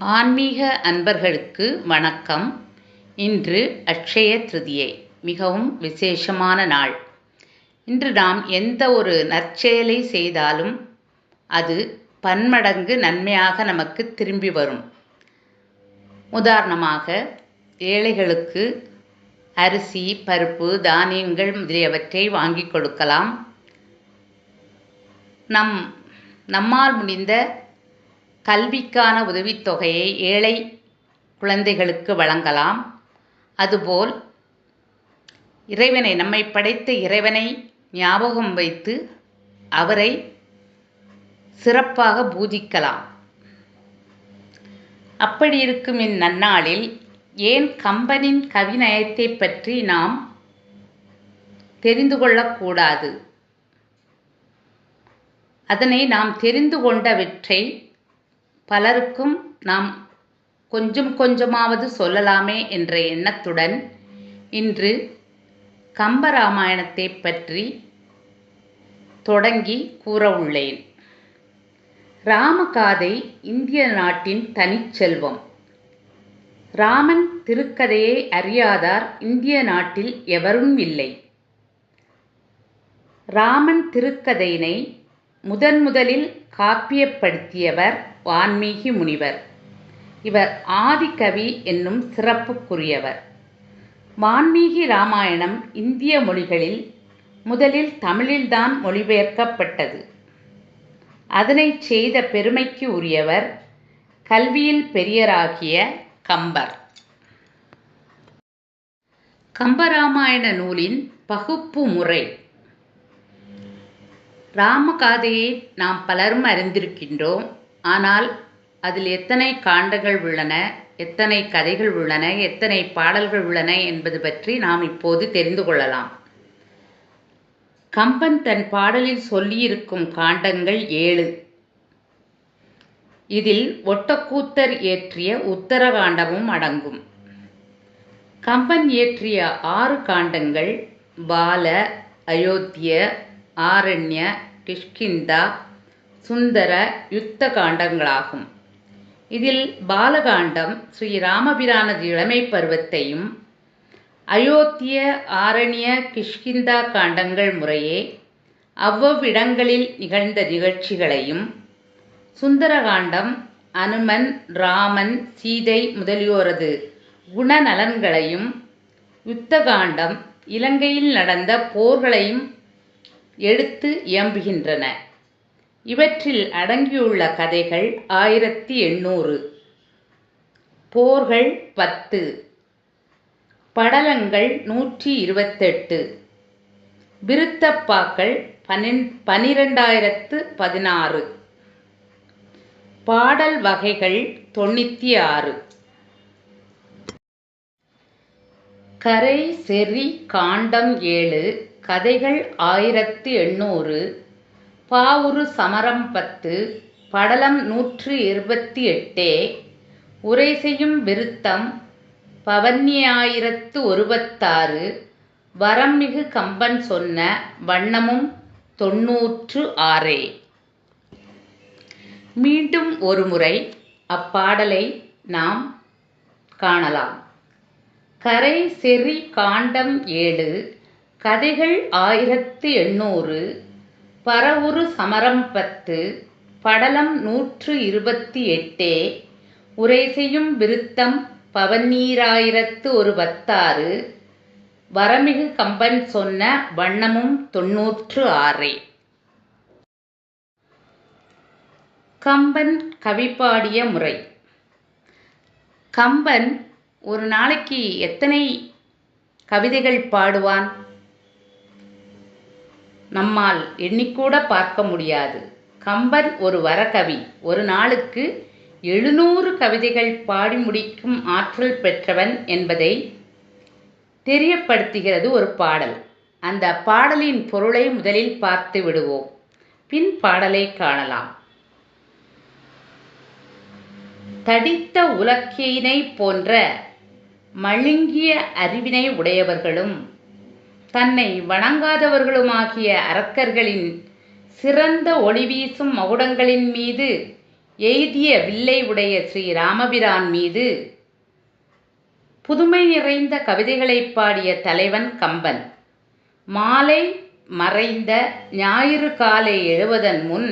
ஆன்மீக அன்பர்களுக்கு வணக்கம். இன்று அக்ஷய திருதியை மிகவும் விசேஷமான நாள். இன்று நாம் எந்த ஒரு நற்செயலை செய்தாலும் அது பன்மடங்கு நன்மையாக நமக்கு திரும்பி வரும். உதாரணமாக ஏழைகளுக்கு அரிசி பருப்பு தானியங்கள் முதலியவற்றை வாங்கி கொடுக்கலாம். நம் நம்மால் முடிந்த கல்விக்கான உதவித்தொகையை ஏழை குழந்தைகளுக்கு வழங்கலாம். அதுபோல் இறைவனை நம்மை படைத்த இறைவனை ஞாபகம் வைத்து அவரை சிறப்பாக பூஜிக்கலாம். அப்படி இருக்கும் இந்நன்னாளில் ஏன் கம்பனின் கவிநயத்தை பற்றி நாம் தெரிந்து கொள்ளக்கூடாது? அதனை நாம் தெரிந்து கொண்டவற்றை பலருக்கும் நாம் கொஞ்சம் கொஞ்சமாவது சொல்லலாமே என்ற எண்ணத்துடன் இன்று கம்பராமாயணத்தை பற்றி தொடங்கி கூற உள்ளேன். ராமகாதை இந்திய நாட்டின் தனிச்செல்வம் ராமன் திருக்கதையை அறியாதார் இந்திய நாட்டில் எவரும் இல்லை. ராமன் திருக்கதையினை முதன் முதலில் காப்பியப்படுத்தியவர் வான்மீகி முனிவர். இவர் ஆதிகவி என்னும் சிறப்புக்குரியவர். வான்மீகி ராமாயணம் இந்திய மொழிகளில் முதலில் தமிழில்தான் மொழிபெயர்க்கப்பட்டது. அதனை செய்த பெருமைக்கு உரியவர் கல்வியில் பெரியராகிய கம்பர். கம்பராமாயண நூலின் பகுப்பு முறை. ராமகாதையை நாம் பலரும் அறிந்திருக்கின்றோம். ஆனால் அதில் எத்தனை காண்டங்கள் உள்ளன எத்தனை கதைகள் உள்ளன எத்தனை பாடல்கள் உள்ளன என்பது பற்றி நாம் இப்போது தெரிந்து கொள்ளலாம். கம்பன் தன் பாடலில் சொல்லியிருக்கும் காண்டங்கள் ஏழு. இதில் ஒட்டக்கூத்தர் இயற்றிய உத்தரகாண்டமும் அடங்கும். கம்பன் இயற்றிய ஆறு காண்டங்கள் பால அயோத்திய ஆரண்ய கிஷ்கிந்தா சுந்தர யுத்த காண்டங்களாகும் இதில் பாலகாண்டம் ஸ்ரீ ராமபிரானது இளமை பருவத்தையும் அயோத்திய ஆரண்ய கிஷ்கிந்தா காண்டங்கள் முறையே அவ்வவ்விடங்களில் நிகழ்ந்த நிகழ்ச்சிகளையும் சுந்தரகாண்டம் அனுமன் ராமன் சீதை முதலியோரது குணநலன்களையும் யுத்தகாண்டம் இலங்கையில் நடந்த போர்களையும் எடுத்து இயம்புகின்றன. இவற்றில் அடங்கியுள்ள கதைகள் ஆயிரத்தி எண்ணூறு. போர்கள் பத்து. படலங்கள் நூற்றி இருபத்தெட்டு. விருத்தப்பாக்கள் பனின் பனிரெண்டாயிரத்து பதினாறு. பாடல் வகைகள் தொண்ணூற்றி ஆறு. கரை செறி காண்டம் ஏழு. கதைகள் ஆயிரத்து எண்ணூறு. பாவுரு சமரம் பத்து படலம் நூற்று இருபத்தி எட்டே உரை செய்யும் விருத்தம் பவன்யாயிரத்து ஒருபத்தாறு வரம்மிகு கம்பன் சொன்ன வண்ணமும் தொன்னூற்று ஆறே. மீண்டும் ஒருமுறை அப்பாடலை நாம் காணலாம். கரை செறி காண்டம் ஏழு கதைகள் ஆயிரத்து எண்ணூறு பரவுரு சமரம் பத்து படலம் நூற்று இருபத்தி எட்டே உரை செய்யும் விருத்தம் பவநீராயிரத்து ஒரு பத்தாறு வரமிகு கம்பன் சொன்ன வண்ணமும் தொன்னூற்று ஆறே. கம்பன் கவிப்பாடிய முறை. கம்பன் ஒரு நாளைக்கு எத்தனை கவிதைகள் பாடுவான்? நம்மால் எண்ணிக்கூட பார்க்க முடியாது. கம்பன் ஒரு வரகவி ஒரு நாளுக்கு எழுநூறு கவிதைகள் பாடி முடிக்கும் ஆற்றல் பெற்றவன் என்பதை தெரியப்படுத்துகிறது ஒரு பாடல். அந்த பாடலின் பொருளை முதலில் பார்த்து விடுவோம். பின் பாடலை காணலாம். தடித்த உலக்கையினை போன்ற மழுங்கிய அறிவினை உடையவர்களும் தன்னை வணங்காதவர்களுமாகிய அரக்கர்களின் சிறந்த ஒளி வீசும் மகுடங்களின் மீது எய்திய வில்லை உடைய ஸ்ரீ ராமபிரான் மீது புதுமை நிறைந்த கவிதைகளை பாடிய தலைவன் கம்பன். மாலை மறைந்த ஞாயிறு காலை எழுவதன் முன்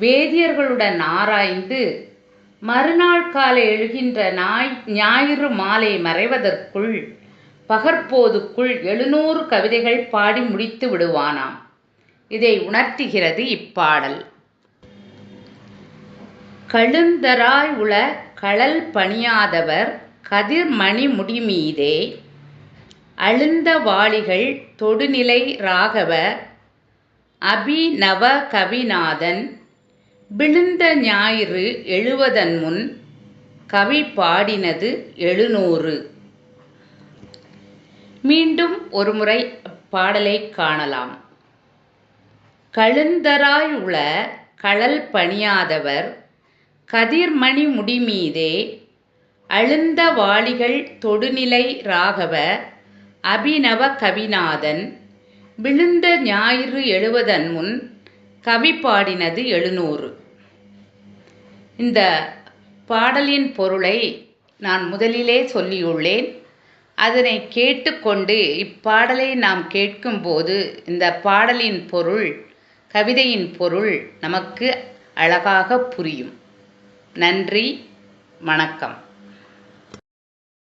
வேதியர்களுடன் ஆராய்ந்து மறுநாள் காலை எழுகின்ற நாய் ஞாயிறு மாலை மறைவதற்குள் பகற்போதுக்குள் எழுநூறு கவிதைகள் பாடி முடித்து விடுவானாம். இதை உணர்த்துகிறது இப்பாடல். கழுந்தராய் உள களல் பணியாதவர் கதிர்மணி முடிமீதே. அழுந்த வாளிகள் தொடுநிலை ராகவ அபிநவ கவிநாதன் விழுந்த ஞாயிறு எழுவதன் முன் கவி பாடினது எழுநூறு. மீண்டும் ஒருமுறை பாடலை காணலாம். கழுந்தராய் உள கழல் பணியாதவர் கதிர்மணி முடிமீதே அழுந்த வாளிகள் தொடுநிலை ராகவ அபிநவ கவிநாதன் விழுந்த ஞாயிறு எழுவதன் முன் கவி பாடினது எழுநூறு. இந்த பாடலின் பொருளை நான் முதலிலே சொல்லியுள்ளேன். அதனை கேட்டுக்கொண்டு இப்பாடலை நாம் கேட்கும்போது இந்த பாடலின் பொருள் கவிதையின் பொருள் நமக்கு அழகாக புரியும். நன்றி வணக்கம்.